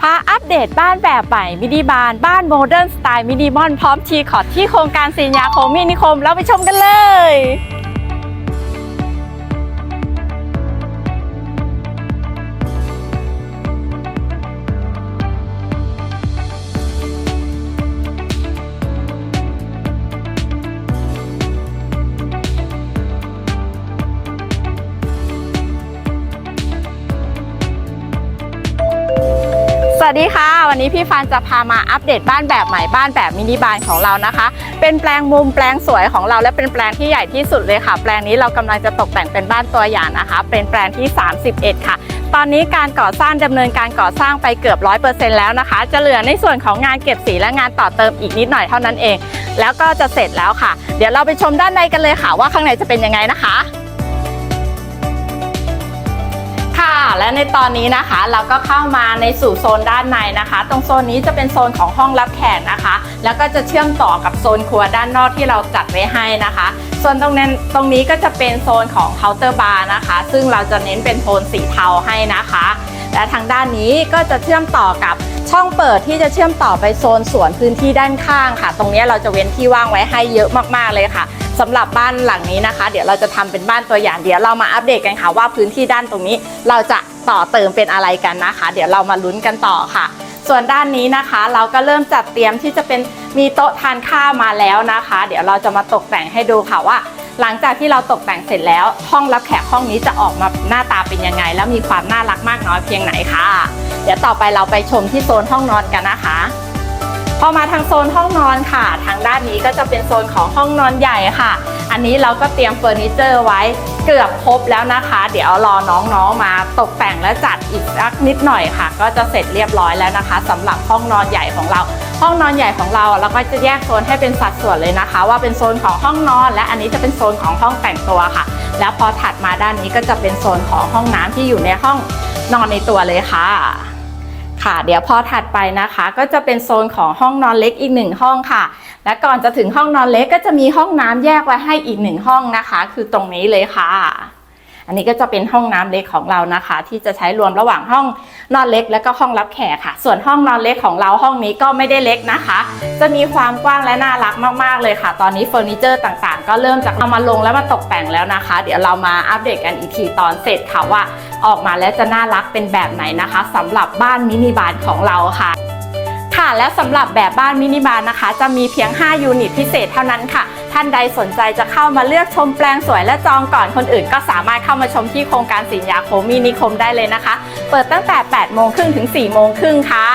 พาอัปเดตบ้านแบบใหม่มินิบานบ้านโมเดิร์นสไตล์มินิมอลพร้อมทีขอดที่โครงการสินยาโคมินิคมแล้วไปชมกันเลย สวัสดีค่ะ วันนี้พี่ฟันจะพามาอัปเดตบ้านแบบใหม่บ้านแบบมินิบานของเรานะคะ เป็นแปลงมุมแปลงสวยของเราและเป็นแปลงที่ใหญ่ที่สุดเลยค่ะ แปลงนี้เรากำลังจะตกแต่งเป็นบ้านตัวอย่างนะคะ เป็นแปลงที่ 31 ค่ะ ตอนนี้การก่อสร้างดำเนินการก่อสร้างไปเกือบ 100%แล้วนะคะ จะเหลือในส่วนของงานเก็บสีและงานต่อเติมอีกนิดหน่อยเท่านั้นเอง แล้วก็จะเสร็จแล้วค่ะ เดี๋ยวเราไปชมด้านในกันเลยค่ะ ว่าข้างในจะเป็นยังไงนะคะ และในตอนนี้นะคะเราก็เข้ามาในสู่โซนด้านในนะคะ ตรงโซนนี้จะเป็นโซนของห้องรับแขกนะคะ แล้วก็จะเชื่อมต่อกับโซนครัวด้านนอกที่เราจัดไว้ให้นะคะ ส่วนตรงนั้นตรงนี้ก็จะเป็นโซนของเคาน์เตอร์บาร์นะคะ ซึ่งเราจะเน้นเป็นโทนสีเทาให้นะคะ และทางด้านนี้ก็จะเชื่อมต่อกับช่องเปิดที่จะเชื่อมต่อไปโซนสวนพื้นที่ด้านข้างค่ะ ตรงนี้เราจะเว้นที่ว่างไว้ให้เยอะมากๆเลยค่ะ สำหรับบ้านหลังนี้นะคะ เดี๋ยวเราจะทำเป็นบ้านตัวอย่างเดี๋ยวเรามาอัปเดตกันค่ะว่าพื้นที่ด้านตรงนี้ เราจะต่อเติมเป็นอะไรกันนะคะ เดี๋ยวเรามาลุ้นกันต่อค่ะ ส่วนด้านนี้นะคะ เราก็เริ่มจัดเตรียมที่จะเป็นมีโต๊ะทานข้าวมาแล้วนะคะ เดี๋ยวเราจะมาตกแต่งให้ดูค่ะว่า หลังจากที่เราตกแต่งเสร็จแล้ว ห้องรับแขกห้องนี้จะออกมาหน้าตาเป็นยังไง แล้วมีความน่ารักมากน้อยเพียงไหนค่ะ เดี๋ยวต่อไปเราไปชมที่โซนห้องนอนกันนะคะ พอมาทางโซนห้องนอนค่ะ ทางด้านนี้ก็จะเป็นโซนของห้องนอนใหญ่ค่ะ อันนี้เราก็เตรียมเฟอร์นิเจอร์ไว้เกือบครบแล้วนะคะ เดี๋ยวรอน้องๆมาตกแต่งและจัดอีกสักนิดหน่อยค่ะ ก็จะเสร็จเรียบร้อยแล้วนะคะสำหรับห้องนอนใหญ่ของเรา ห้องนอนใหญ่ของเราเราก็จะแยกโซนให้เป็นสัดส่วนเลยนะคะ ว่าเป็นโซนของห้องนอน และอันนี้จะเป็นโซนของห้องแต่งตัวค่ะ แล้วพอถัดมาด้านนี้ก็จะเป็นโซนของห้องน้ำที่อยู่ในห้องนอนในตัวเลยค่ะ ค่ะ เดี๋ยวพอถัดไปนะคะ ก็จะเป็นโซนของห้องนอนเล็กอีกหนึ่งห้องค่ะ และก่อนจะถึงห้องนอนเล็กก็จะมีห้องน้ำแยกไว้ให้อีกหนึ่งห้องนะคะ คือตรงนี้เลยค่ะ อันนี้ก็จะเป็นห้องน้ำเล็กของเรานะคะ ที่จะใช้รวมระหว่างห้อง นอนเล็กและก็ห้องรับแขกค่ะ ส่วนห้องนอนเล็กของเราห้องนี้ก็ไม่ได้เล็กนะคะ จะมีความกว้างและน่ารักมากๆเลยค่ะ ตอนนี้เฟอร์นิเจอร์ต่างๆ ก็เริ่มจากเอามาลงแล้วมาตกแต่งแล้วนะคะ เดี๋ยวเรามาอัปเดตกันอีกทีตอนเสร็จค่ะว่า ออกมาแล้วจะน่ารักเป็นแบบไหนนะคะสำหรับบ้านมินิบานของเราค่ะค่ะและสำหรับแบบบ้านมินิบานนะคะ จะมีเพียง 5 ยูนิตพิเศษเท่านั้นค่ะ ท่านใดสนใจจะเข้ามาเลือกชมแปลงสวยและจองก่อนคนอื่น ก็สามารถเข้ามาชมที่โครงการสินยาโคมินิคมได้เลยนะคะ เปิดตั้งแต่ 8 โมงครึ่งถึง 4 โมงครึ่งค่ะ